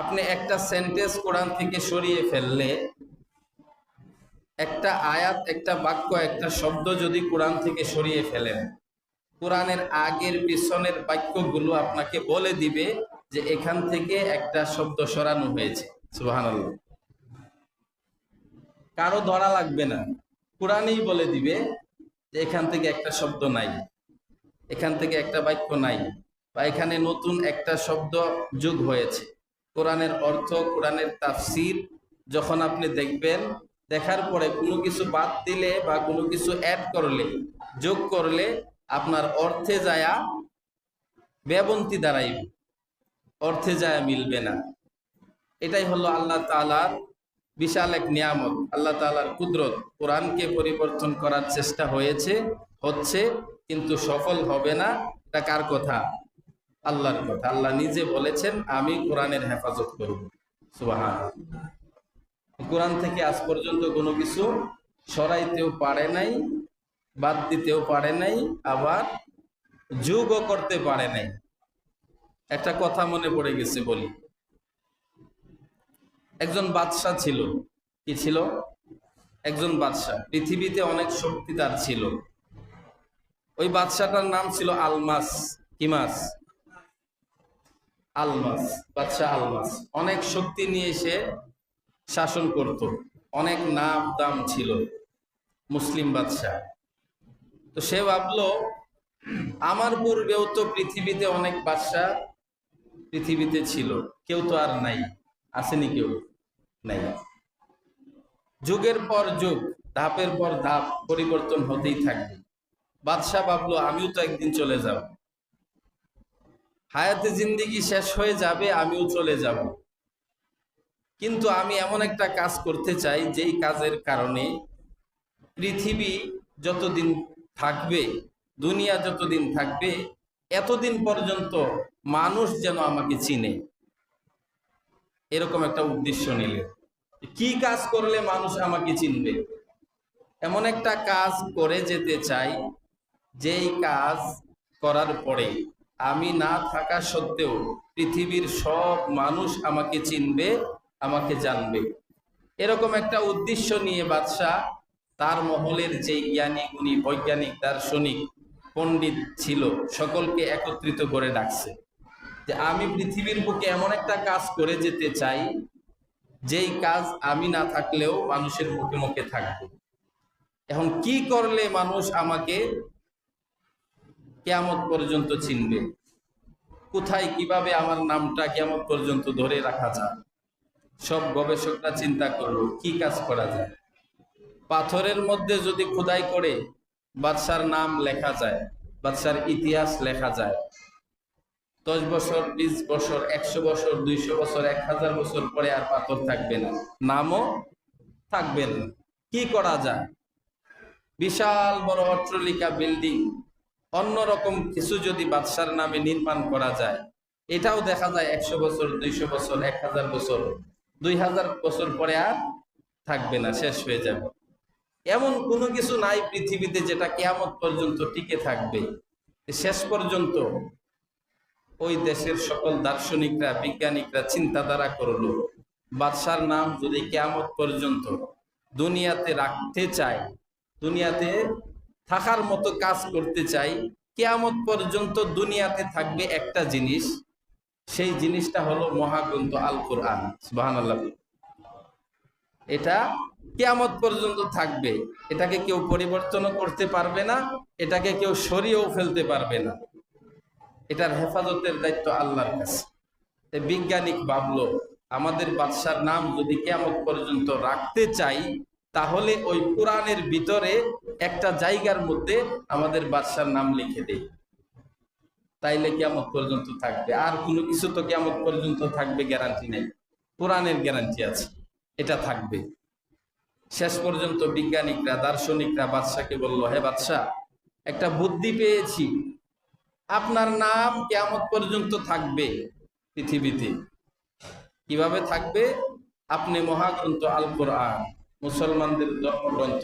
আপনি একটা সেন্টেন্স কোরআন থেকে সরিয়ে ফেললে, একটা আয়াত, একটা বাক্য, একটা শব্দ যদি কোরআন থেকে সরিয়ে ফেলেন, কোরআনের আগের পিছনের বাক্যগুলো আপনাকে বলে দিবে যে এখান থেকে একটা শব্দ সরানো হয়েছে। সুবাহান কারও ধরা লাগবে না। কোরআনেই বলে দিবে যে এখান থেকে একটা শব্দ নাই, এখান থেকে একটা বাক্য নাই, বা এখানে নতুন একটা শব্দ যোগ হয়েছে। কোরআনের অর্থ, কোরআনের তাফসির যখন আপনি দেখবেন, দেখার পরে কোনো কিছু বাদ দিলে বা কোনো কিছু অ্যাড করলে, যোগ করলে আপনার অর্থে যায়া ব্যবন্তি দাঁড়াইবে। অর্থে যায় মিলবে না। এটাই হলো আল্লাহ তালার বিশাল এক নিয়ামত। আল্লাহ তালার কুদরত। কোরআনকে পরিবর্তন করার চেষ্টা হয়েছে, হচ্ছে, কিন্তু সফল হবে না, এটা কার কথা? আল্লাহর কথা। আল্লাহ নিজে বলেছেন, আমি কোরআনের হেফাজত করব। সুবাহান। কোরআন থেকে আজ পর্যন্ত কোনো কিছু সরাইতেও পারে নাই, বাদ দিতেও পারে নাই, আবার যোগও করতে পারে নাই। একটা কথা মনে পড়ে গেছে বলি। একজন বাদশাহ ছিল। কি ছিল? একজন বাদশাহ। পৃথিবীতে অনেক শক্তি তার ছিল। ওই বাদশাটার নাম ছিল আলমাস কি মাস আলমাস, বাদশাহ আলমাস। অনেক শক্তি নিয়ে সে শাসন করত। অনেক নাম দাম ছিল মুসলিম বাদশাহ। তো সে ভাবলো, আমার পূর্বেও তো পৃথিবীতে অনেক বাদশাহ পৃথিবীতে ছিল। কেউ তো আর নাই, আসেনি কেউ নাই। যুগের পর যুগ, ধাপের পর ধাপ পরিবর্তন হতেই থাকবে। বাদশাহ ভাবলো, আমিও তো একদিন চলে যাব। হায়াতে জিন্দিগি শেষ হয়ে যাবে, আমিও চলে যাব। কিন্তু আমি এমন একটা কাজ করতে চাই, যেই কাজের কারণে পৃথিবী যতদিন থাকবে, দুনিয়া যতদিন থাকবে, এতদিন পর্যন্ত মানুষ যেন আমাকে চিনে। এরকম একটা উদ্দেশ্য নিলে। কি কাজ করলে মানুষ আমাকে চিনবে? এমন একটা কাজ করে যেতে চাই, যেই কাজ করার পরে আমি না থাকা সত্ত্বেও পৃথিবীর সব মানুষ আমাকে চিনবে, আমাকে জানবে। এরকম একটা উদ্দেশ্য নিয়ে বাদশাহ তার মহলের যে জ্ঞানী গুণী বৈজ্ঞানিক, দার্শনিক, পণ্ডিত ছিল, সকলকে একত্রিত করে ডাকছে যে, আমি পৃথিবীর বুকে এমন একটা কাজ করে যেতে চাই, যেই কাজ আমি না থাকলেও মানুষের মুখে মুখে থাকবে। এখন কি করলে মানুষ আমাকে কেয়ামত পর্যন্ত চিনবে। কোথায়, কীভাবে আমার নামটা কেমন পর্যন্ত ধরে রাখা যায়? সব গবেষকরা চিন্তা করল, কি কাজ করা যায়? পাথরের মধ্যে যদি খোদাই করে, বাদশার নাম লেখা যায়, বাদশার ইতিহাস লেখা যায়। দশ বছর, বিশ বছর, একশো বছর, দুইশো বছর, এক হাজার বছর পরে আর পাথর থাকবে না। নামও থাকবে না। কি করা যায়? বিশাল বড় অট্টলিকা, বিল্ডিং অন্যরকম কিছু যদি বাদশার নামে নির্মাণ করা যায়, এটাও দেখা যায় একশো বছর, দুইশো বছর, এক হাজার বছর, দুই হাজার বছর পরে আর থাকবে না, শেষ হয়ে যাবে। এমন কোনো কিছু নাই পৃথিবীতে যেটা কেয়ামত পর্যন্ত টিকে থাকবে। শেষ পর্যন্ত ওই দেশের সকল দার্শনিকরা, বিজ্ঞানিকরা চিন্তাধারা করল, বাদশার নাম যদি কেয়ামত পর্যন্ত দুনিয়াতে রাখতে চায়, দুনিয়াতে থাকার মতো কাজ করতে চাই, কেয়ামত পর্যন্ত দুনিয়াতে থাকবে একটা জিনিস, সেই জিনিসটা হলো মহাগ্রন্থ আল কোরআন সুবাহান এটা কেয়ামত পর্যন্ত থাকবে। এটাকে কেউ পরিবর্তনও করতে পারবে না, এটাকে কেউ সরিয়েও ফেলতে পারবে না। এটার হেফাজতের দায়িত্ব আল্লাহর কাছে। বিজ্ঞানিক ভাবলো আমাদের বাদশার নাম যদি কেয়ামত পর্যন্ত রাখতে চাই তাহলে ওই কোরআনের ভিতরে একটা জায়গার মধ্যে আমাদের বাদশার নাম লিখে দেই। তাইলে কেমন পর্যন্ত থাকবে। আর কোনো কিছু তো কেমন পর্যন্ত থাকবে গ্যারান্টি নেই। কোরআনের গ্যারান্টি আছে। এটা থাকবে। শেষ পর্যন্ত বিজ্ঞানিকরা, দার্শনিকরা বাদশাকে বলল, হে বাদশাহ একটা বুদ্ধি পেয়েছি। আপনার নাম কেমন পর্যন্ত থাকবে পৃথিবীতে। কীভাবে থাকবে? আপনি মহাগ্রন্থ আল কোরআন মুসলমানদের ধর্মগ্রন্থ।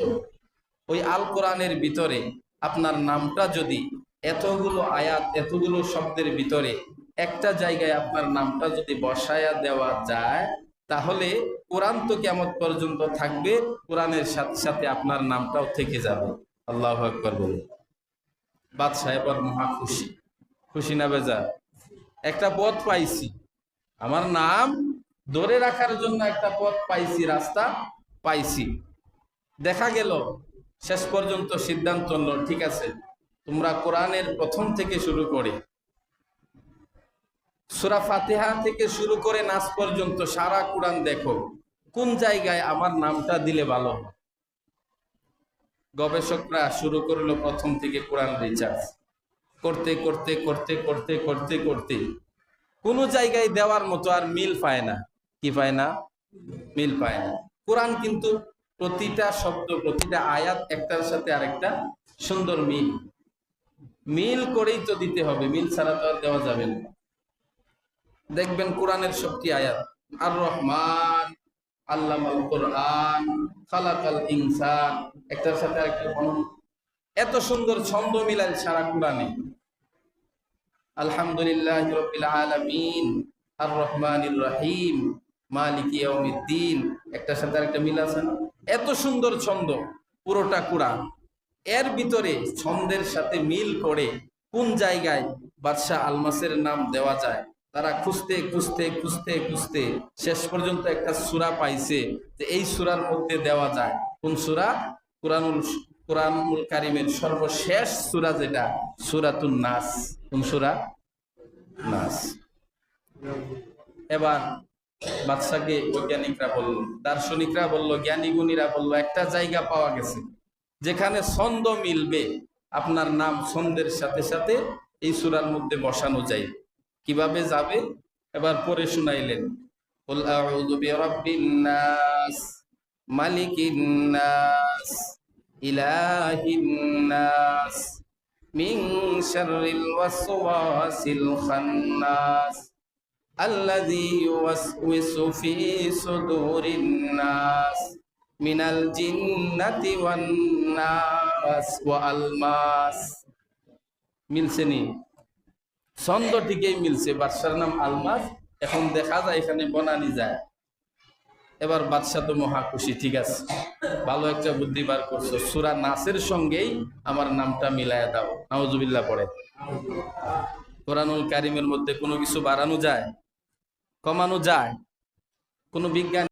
ওই আল কোরআনের ভিতরে আপনার নামটা যদি এতগুলো আয়াত, এতগুলো শব্দের ভিতরে একটা জায়গায় আপনার নামটা যদি বসায়া দেওয়া যায়, তাহলে কোরআন তো কেমন পর্যন্ত থাকবে, কোরআনের সাথে সাথে আপনার নামটাও থেকে যাবে। আল্লাহ আকবর বলুন। বাদশাহ এবার মহা খুশি। খুশি না বেজা? একটা পথ পাইছি। আমার নাম ধরে রাখার জন্য একটা পথ পাইছি রাস্তা পাইছি। দেখা গেল, শেষ পর্যন্ত সিদ্ধান্ত ঠিক আছে, তোমরা কোরআনের প্রথম থেকে শুরু করে, সুরা ফাতেহা থেকে শুরু করে নাচ পর্যন্ত সারা কোরআন দেখো, কোন জায়গায় আমার নামটা দিলে ভালো গবেষকরা শুরু করল প্রথম থেকে কোরআন রিচার্জ। করতে করতে করতে করতে করতে করতে, কোনো জায়গায় দেওয়ার মতো আর মিল পায় না। কি পায় না? মিল পায় না। কোরআন কিন্তু প্রতিটা শব্দ, প্রতিটা আয়াত একটার সাথে আরেকটা সুন্দর মিল। মিল করেই তো দিতে হবে, মিল ছাড়া তো আর দেওয়া যাবে না। দেখবেন কোরআনের সবটি আয়াত আর রহমান আল্লাহ কোরআন, খালাকাল ইনসান একটার সাথে আরেকটা। এত সুন্দর ছন্দ মিলাল সারা কোরআনে। আলহামদুলিল্লাহ আলামিন আর রহমানির রহিম মালিক ইয়াউমিদ্দিন, একটার সাথে আরেকটা মিল আছে না? এত সুন্দর ছন্দ, পুরোটা কোরআন। এর ভিতরে ছন্দের সাথে মিল করে কোন জায়গায় বাদশাহ আলমাসের নাম দেওয়া যায়, তারা খুঁজতে খুঁজতে খুঁজতে খুঁজতে শেষ পর্যন্ত একটা সূরা পাইছে যে এই সূরার মধ্যে দেওয়া যায়। কোন সূরা? কোরআনুল কোরআনুল কারিমের সর্বশেষ সুরা যেটা, সূরাতুন নাস। কোন সূরা? নাস। এবার বাদশাকে বৈজ্ঞানিকরা বলল, দার্শনিকরা বলল, জ্ঞানীগুণীরা বলল, একটা জায়গা পাওয়া গেছে, যেখানে ছন্দ মিলবে। আপনার নাম ছন্দের সাথে সাথে এই সুরার মধ্যে বসানো যায়। কীভাবে যাবে? এবার পরে শুনাইলেন। মালিকিন্নাস মিং الذي يوسوس في صدور الناس من الجنة والناس والماس মিলছেনি ছন্দ ঠিকই মিলছে বাদশার নাম আলমাস এখন দেখা যায় এখানে বনানি যায় এবার বাদশাহ তো মহা খুশি ঠিক আছে ভালো একটা বুদ্ধি বার করছো সুরা নাসের সঙ্গেই আমার নামটা মিলায়া দাও নাওজুবিল্লাহ পড়ে কোরআনুল কারিমের মধ্যে কোনো কিছু বাড়ানো যায় কমানো যায়। কোনো বিজ্ঞান